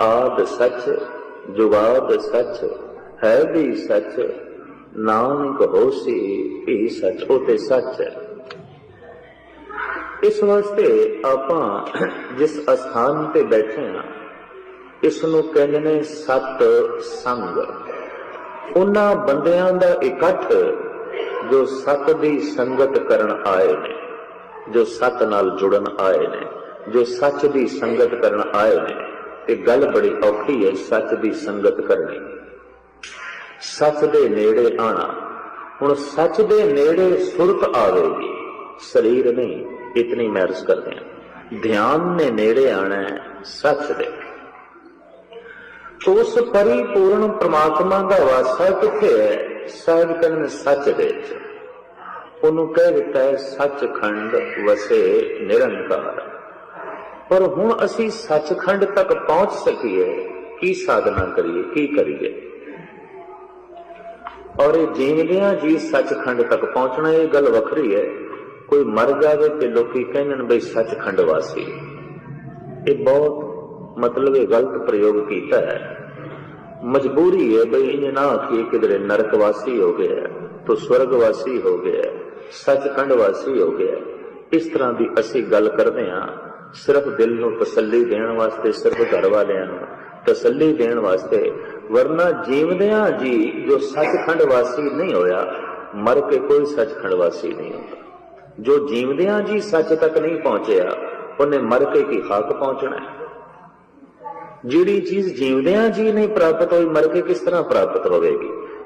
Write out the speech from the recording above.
ਆਦ ਸੱਚ, ਜੁਗਾਦ ਸੱਚ, ਹੈ ਵੀ ਸੱਚ, ਨਾਨਕ ਹੋਸੀ ਵੀ ਸੱਚ, ਉਹ ਤੇ ਸੱਚ ਹੈ। ਇਸ ਵਾਸਤੇ ਆਪਾਂ ਜਿਸ ਅਸਥਾਨ ਤੇ ਬੈਠੇ ਆ ਇਸ ਨੂੰ ਕਹਿੰਦੇ ਨੇ ਸਤ ਸੰਗ। ਉਹਨਾਂ ਬੰਦਿਆਂ ਦਾ ਇਕੱਠ ਜੋ ਸਤ ਦੀ ਸੰਗਤ ਕਰਨ ਆਏ ਨੇ, ਜੋ ਸਤ ਨਾਲ ਜੁੜਨ ਆਏ ਨੇ, ਜੋ ਸੱਚ ਦੀ ਸੰਗਤ ਕਰਨ ਆਏ ਨੇ। ਤੇ ਗੱਲ ਬੜੀ ਔਖੀ ਹੈ, ਸੱਚ ਦੀ ਸੰਗਤ ਕਰਨੀ। ਸੱਚ ਦੇ ਨੇੜੇ ਆਣਾ। ਹੁਣ ਸੱਚ ਦੇ ਨੇੜੇ ਸੁਰਤ ਆਵੇਗੀ ਸਰੀਰ ਨਹੀਂ, ਇਤਨੀ ਮਹਿਰਸ ਕਰਦੇ ਹਾਂ। ਧਿਆਨ ਨੇ ਨੇੜੇ ਆਣਾ ਹੈ, ਸੱਚ ਦੇ। ਉਸ ਪਰਿਪੂਰਨ ਪ੍ਰਮਾਤਮਾ ਦਾ ਵਾਸਾ ਕਿੱਥੇ ਹੈ? ਸਾਹਿਬ ਕਹਿੰਦੇ ਸੱਚ ਦੇ ਵਿੱਚ। ਉਹਨੂੰ ਕਹਿ ਦਿੱਤਾ ਹੈ, ਸੱਚਖੰਡ ਵਸੇ ਨਿਰੰਕਾਰ। ਪਰ ਹੁਣ ਅਸੀਂ ਸੱਚਖੰਡ ਤੱਕ ਪਹੁੰਚ ਸਕੀਏ। ਕੀ ਸਾਧਨਾ ਕਰੀਏ, ਕੀ ਕਰੀਏ? ਔਰ ਇਹ ਜੀਵਦਿਆਂ ਜੀ ਸੱਚਖੰਡ ਤੱਕ ਪਹੁੰਚਣਾ, ਇਹ ਗੱਲ ਵੱਖਰੀ ਹੈ। ਕੋਈ ਮਰ ਜਾਵੇ ਤੇ ਲੋਕੀ ਕਹਿੰਦੇ ਬਈ ਸੱਚਖੰਡ ਵਾਸੀ। ਇਹ ਬਹੁਤ ਮਤਲਬ ਇਹ ਗਲਤ ਪ੍ਰਯੋਗ ਕੀਤਾ ਹੈ। ਮਜਬੂਰੀ ਹੈ ਬਈ ਇਹ ਨਾ ਕਿ ਕਿਧਰੇ ਨਰਕ ਵਾਸੀ ਹੋ ਗਿਆ ਤੋ ਸਵਰਗ ਵਾਸੀ ਹੋ ਗਿਆ ਸੱਚਖੰਡ ਵਾਸੀ ਹੋ ਗਿਆ ਇਸ ਤਰ੍ਹਾਂ ਦੀ ਅਸੀਂ ਗੱਲ ਕਰਦੇ ਹਾਂ। ਸਿਰਫ ਦਿਲ ਨੂੰ ਤਸੱਲੀ ਦੇਣ ਵਾਸਤੇ, ਸਿਰਫ ਘਰ ਵਾਲਿਆਂ ਨੂੰ ਤਸੱਲੀ ਦੇਣ ਵਾਸਤੇ, ਵਰਨਾ ਜੀਵਦਿਆਂ ਜੀ ਜੋ ਸੱਚਖੰਡ ਵਾਸੀ ਨਹੀਂ ਹੋਇਆ, ਮਰ ਕੇ ਕੋਈ ਸੱਚਖੰਡ ਵਾਸੀ ਨਹੀਂ ਹੁੰਦਾ। ਜੋ ਜੀਵਦਿਆਂ ਜੀ ਸੱਚ ਤੱਕ ਨਹੀਂ ਪਹੁੰਚਿਆ, ਉਹਨੇ ਮਰ ਕੇ ਕੀ ਹੱਕ ਪਹੁੰਚਣਾ ਜਿਹੜੀ ਚੀਜ਼ ਜੀਵਦਿਆਂ ਜੀ ਨਹੀਂ ਪ੍ਰਾਪਤ ਹੋਈ, ਮਰ ਕੇ ਕਿਸ ਤਰ੍ਹਾਂ ਪ੍ਰਾਪਤ ਹੋਵੇਗੀ?